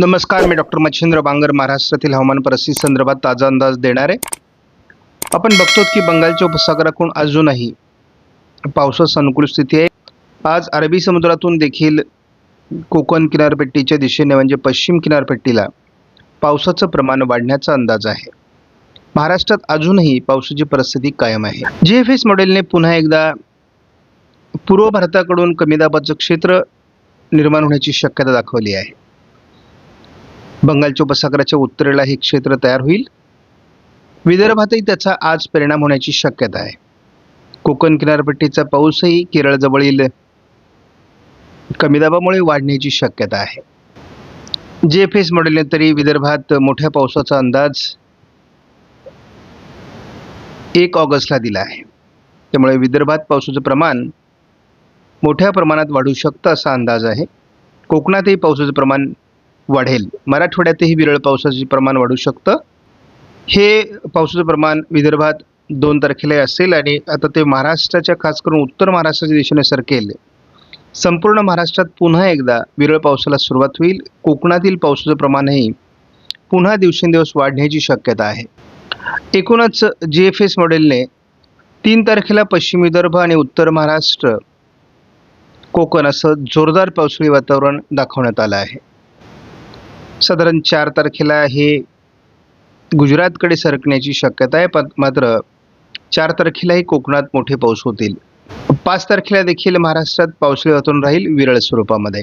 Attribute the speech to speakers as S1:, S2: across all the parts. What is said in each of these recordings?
S1: नमस्कार मी डॉक्टर मच्छिंद्र बांगर महाराष्ट्रातील हवामान परिस्थिती संदर्भात ताजा अंदाज देणार. आहे आपण बघतो की बंगालच्या उपसागराकडून अजूनही पावसास अनुकूल स्थिती आहे. आज अरबी समुद्रातून देखील कोकण किनारपट्टीच्या दिशेने म्हणजे पश्चिम किनारपट्टीला पावसाचं प्रमाण वाढण्याचा अंदाज आहे. महाराष्ट्रात अजूनही पावसाची परिस्थिती कायम आहे. जी एफ एस मॉडेलने पुन्हा एकदा पूर्व भारताकडून कमी दाबाचं क्षेत्र निर्माण होण्याची शक्यता दाखवली आहे. बंगालच्या उपसागराच्या उत्तरेला हे क्षेत्र तयार होईल. विदर्भातही त्याचा आज परिणाम होण्याची शक्यता आहे. कोकण किनारपट्टीचा पाऊसही केरळजवळील कमी दाबामुळे वाढण्याची शक्यता आहे. जे एफ एस मॉडेलने तरी विदर्भात मोठ्या पावसाचा अंदाज एक ऑगस्टला दिला आहे. त्यामुळे विदर्भात पावसाचं प्रमाण मोठ्या प्रमाणात वाढू शकतं असा अंदाज आहे. कोकणातही पावसाचं प्रमाण वाढेल. मराठवाड्यातही विरळ पावसाचे प्रमाण वाढू शकतं. हे पावसाचं प्रमाण विदर्भात दोन तारखेला असेल आणि आता ते महाराष्ट्राच्या खास करून उत्तर महाराष्ट्राच्या दिशेने सरकेल. संपूर्ण महाराष्ट्रात पुन्हा एकदा विरळ पावसाला सुरुवात होईल. कोकणातील पावसाचं प्रमाणही पुन्हा दिवसेंदिवस वाढण्याची शक्यता आहे. एकूणच जी एफ एस मॉडेलने तीन तारखेला पश्चिम विदर्भ आणि उत्तर महाराष्ट्र कोकण असं जोरदार पावसाळी वातावरण दाखवण्यात आलं आहे. साधारण चार तारखेला हे गुजरातकडे सरकण्याची शक्यता आहे पण मात्र चार तारखेलाही कोकणात मोठे पाऊस होतील. पाच तारखेला देखील महाराष्ट्रात पावसाळी वातावरण राहील विरळ स्वरूपामध्ये.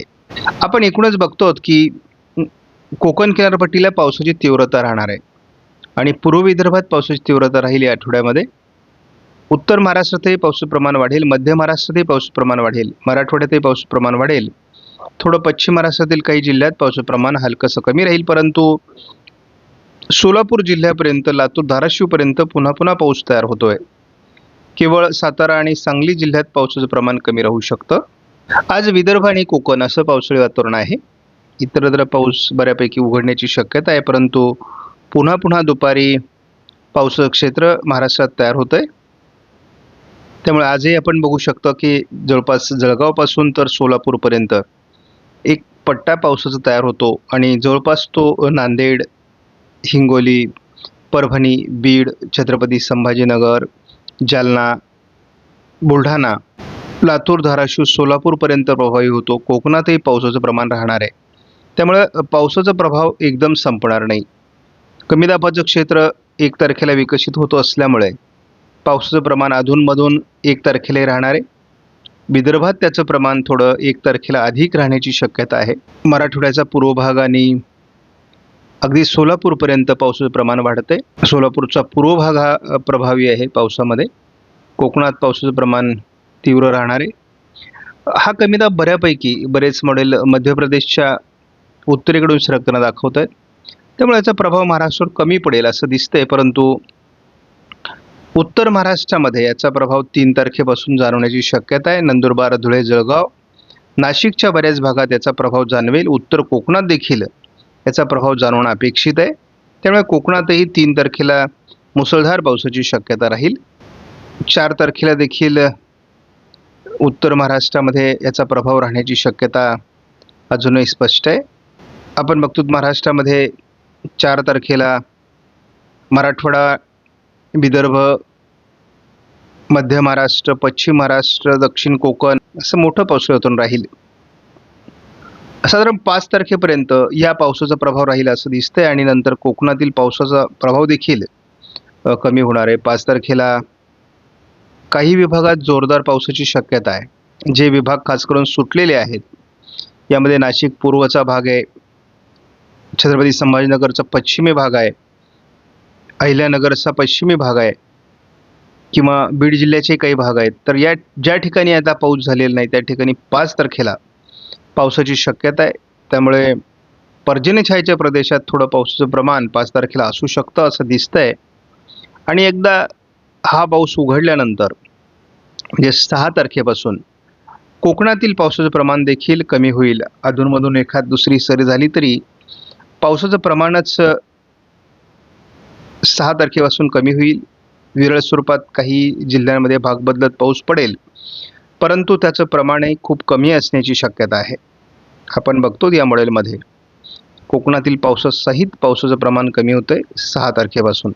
S1: आपण एकूणच बघतो की कोकण किनारपट्टीला पावसाची तीव्रता राहणार आहे. आणि पूर्व विदर्भात पावसाची तीव्रता राहील या आठवड्यामध्ये. उत्तर महाराष्ट्रातही पावसाचं प्रमाण वाढेल मध्य महाराष्ट्रातही पावसाचं प्रमाण वाढेल मराठवाड्यातही पावसाचं प्रमाण वाढेल. थोडं पश्चिम महाराष्ट्रातील काही जिल्ह्यात पावसाचं प्रमाण हलकंसं कमी राहील परंतु सोलापूर जिल्ह्यापर्यंत लातूर धाराशिवपर्यंत पुन्हा पुन्हा पाऊस तयार होतोय. केवळ सातारा आणि सांगली जिल्ह्यात पावसाचं प्रमाण कमी राहू शकतं. आज विदर्भ आणि कोकण असं पावसाळी वातावरण आहे. इतरत्र पाऊस बऱ्यापैकी उघडण्याची शक्यता आहे परंतु पुन्हा पुन्हा दुपारी पावसाचं क्षेत्र महाराष्ट्रात तयार होतंय. त्यामुळे आजही आपण बघू शकतो की जवळपास जळगावपासून तर सोलापूरपर्यंत एक पट्टा पावसाचा तयार होतो आणि जवळपास तो नांदेड हिंगोली परभणी बीड छत्रपती संभाजीनगर जालना बुलढाणा लातूर धाराशिव सोलापूरपर्यंत प्रभावी होतो. कोकणातही पावसाचं प्रमाण राहणार आहे. त्यामुळं पावसाचा प्रभाव एकदम संपणार नाही. कमी दाबाचं क्षेत्र एक तारखेला विकसित होतो असल्यामुळे पावसाचं प्रमाण अधूनमधून एक तारखेलाही राहणार आहे. विदर्भात त्याचं प्रमाण थोडं एक तारखेला अधिक राहण्याची शक्यता आहे. मराठवाड्याचा पूर्व भाग आणि अगदी सोलापूरपर्यंत पावसाचं प्रमाण वाढतं आहे सोलापूरचा पूर्व भाग हा प्रभावी आहे पावसामध्ये. कोकणात पावसाचं प्रमाण तीव्र राहणार आहे. हा कमी दाब बऱ्यापैकी बरेच मॉडेल मध्य प्रदेशच्या उत्तरेकडून सरकताना दाखवत आहेत त्यामुळे याचा प्रभाव महाराष्ट्रावर कमी पडेल असं दिसतंय परंतु उत्तर महाराष्ट्रामध्ये याचा प्रभाव तीन तारखेपासून जाणवण्याची शक्यता आहे. नंदुरबार धुळे जळगाव नाशिकच्या बऱ्याच भागात याचा प्रभाव जाणवेल. उत्तर कोकणात देखील याचा प्रभाव जाणवणं अपेक्षित आहे. त्यामुळे कोकणातही तीन तारखेला मुसळधार पावसाची शक्यता राहील. चार तारखेला देखील उत्तर महाराष्ट्रामध्ये याचा प्रभाव राहण्याची शक्यता अजूनही स्पष्ट आहे. आपण बघतो महाराष्ट्रामध्ये चार तारखेला मराठवाडा विदर्भ मध्य महाराष्ट्र पश्चिम महाराष्ट्र दक्षिण कोकण असं मोठं पावसाळ्यातून राहील. साधारण पाच तारखेपर्यंत या पावसाचा प्रभाव राहील असं दिसतंय आणि नंतर कोकणातील पावसाचा प्रभाव देखील कमी होणार आहे. पाच तारखेला काही विभागात जोरदार पावसाची शक्यता आहे. जे विभाग खास करून सुटलेले आहेत यामध्ये नाशिक पूर्वचा भाग आहे छत्रपती संभाजीनगरचा पश्चिमी भाग आहे अहिल्यानगरचा पश्चिमी भाग आहे किंवा बीड जिल्ह्याचे काही भाग आहेत. तर या ज्या ठिकाणी आता पाऊस झालेला नाही त्या ठिकाणी पाच तारखेला पावसाची शक्यता आहे. त्यामुळे पर्जन्यछायेच्या प्रदेशात थोडं पावसाचं प्रमाण पाच तारखेला असू शकतं असं दिसतंय. आणि एकदा हा पाऊस उघडल्यानंतर म्हणजे सहा तारखेपासून कोकणातील पावसाचं प्रमाण देखील कमी होईल. अधूनमधून एखाद दुसरी सरी झाली तरी पावसाचं प्रमाणच सहा तारखेपासून कमी होईल. विरळ स्वरूपात काही जिल्ह्यांमध्ये भाग बदलत पाऊस पडेल. परंतु त्याचं प्रमाणही खूप कमी असण्याची शक्यता आहे. आपण बघतो या मॉडेलमध्ये. कोकणातील पावसासहित पावसाचं प्रमाण कमी होतं आहे सहा तारखेपासून.